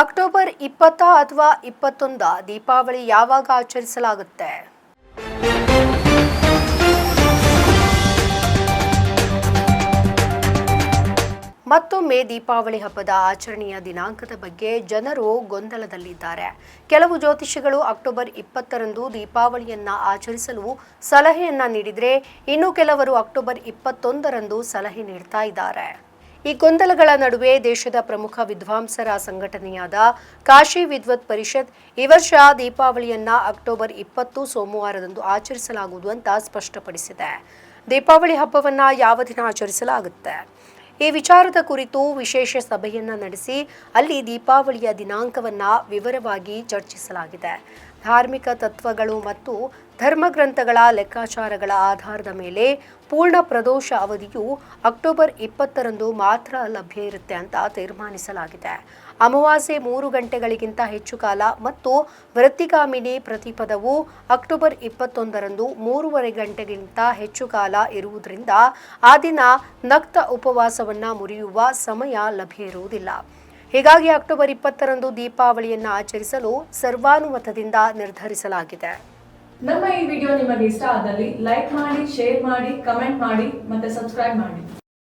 October ಇಪ್ಪತ್ತ ಅಥವಾ ಇಪ್ಪತ್ತೊಂದ ದೀಪಾವಳಿ ಯಾವಾಗ ಆಚರಿಸಲಾಗುತ್ತೆ? ಮತ್ತೊಮ್ಮೆ ದೀಪಾವಳಿ ಹಬ್ಬದ ಆಚರಣೆಯ ದಿನಾಂಕದ ಬಗ್ಗೆ ಜನರು ಗೊಂದಲದಲ್ಲಿದ್ದಾರೆ. ಕೆಲವು ಜ್ಯೋತಿಷಿಗಳು ಅಕ್ಟೋಬರ್ ಇಪ್ಪತ್ತರಂದು ದೀಪಾವಳಿಯನ್ನ ಆಚರಿಸಲು ಸಲಹೆಯನ್ನ ನೀಡಿದರೆ ಇನ್ನು ಕೆಲವರು ಅಕ್ಟೋಬರ್ ಇಪ್ಪತ್ತೊಂದರಂದು ಸಲಹೆ ನೀಡ್ತಾ ಇದ್ದಾರೆ. ಈ ಗೊಂದಲಗಳ ನಡುವೆ ದೇಶದ ಪ್ರಮುಖ ವಿದ್ವಾಂಸರ ಸಂಘಟನೆಯಾದ ಕಾಶಿ ವಿದ್ವತ್ ಪರಿಷತ್ ಈ ವರ್ಷ ದೀಪಾವಳಿಯನ್ನ ಅಕ್ಟೋಬರ್ ಇಪ್ಪತ್ತು ಸೋಮವಾರದಂದು ಆಚರಿಸಲಾಗುವುದು ಅಂತ ಸ್ಪಷ್ಟಪಡಿಸಿದೆ. ದೀಪಾವಳಿ ಹಬ್ಬವನ್ನ ಯಾವ ದಿನ ಆಚರಿಸಲಾಗುತ್ತೆ? ಈ ವಿಚಾರದ ಕುರಿತು ವಿಶೇಷ ಸಭೆಯನ್ನ ನಡೆಸಿ ಅಲ್ಲಿ ದೀಪಾವಳಿಯ ದಿನಾಂಕವನ್ನ ವಿವರವಾಗಿ ಚರ್ಚಿಸಲಾಗಿದೆ. ಧಾರ್ಮಿಕ ತತ್ವಗಳು ಮತ್ತು ಧರ್ಮಗ್ರಂಥಗಳ ಲೆಕ್ಕಾಚಾರಗಳ ಆಧಾರದ ಮೇಲೆ ಪೂರ್ಣ ಪ್ರದೋಷ ಅವಧಿಯು ಅಕ್ಟೋಬರ್ ಇಪ್ಪತ್ತರಂದು ಮಾತ್ರ ಲಭ್ಯ ಇರುತ್ತೆ ಅಂತ ತೀರ್ಮಾನಿಸಲಾಗಿದೆ. ಅಮಾವಾಸ್ಯೆ ಮೂರು ಗಂಟೆಗಳಿಗಿಂತ ಹೆಚ್ಚು ಕಾಲ ಮತ್ತು ವೃತ್ತಿಗಾಮಿನಿ ಪ್ರತಿಪದವು ಅಕ್ಟೋಬರ್ ಇಪ್ಪತ್ತೊಂದರಂದು ಮೂರುವರೆ ಗಂಟೆಗಿಂತ ಹೆಚ್ಚು ಕಾಲ ಇರುವುದರಿಂದ ಆ ದಿನ ನಕ್ತ ಉಪವಾಸವನ್ನು ಮುರಿಯುವ ಸಮಯ ಲಭ್ಯ ಇರುವುದಿಲ್ಲ. ಹೀಗಾಗಿ ಅಕ್ಟೋಬರ್ ಇಪ್ಪತ್ತರಂದು ದೀಪಾವಳಿಯನ್ನು ಆಚರಿಸಲು ಸರ್ವಾನುಮತದಿಂದ ನಿರ್ಧರಿಸಲಾಗಿದೆ. ನಮ್ಮ ಈ ವಿಡಿಯೋ ನಿಮಗೆ ಇಷ್ಟ ಆದಲ್ಲಿ ಲೈಕ್ ಮಾಡಿ, ಶೇರ್ ಮಾಡಿ, ಕಮೆಂಟ್ ಮಾಡಿ ಮತ್ತೆ ಸಬ್ಸ್ಕ್ರೈಬ್ ಮಾಡಿ.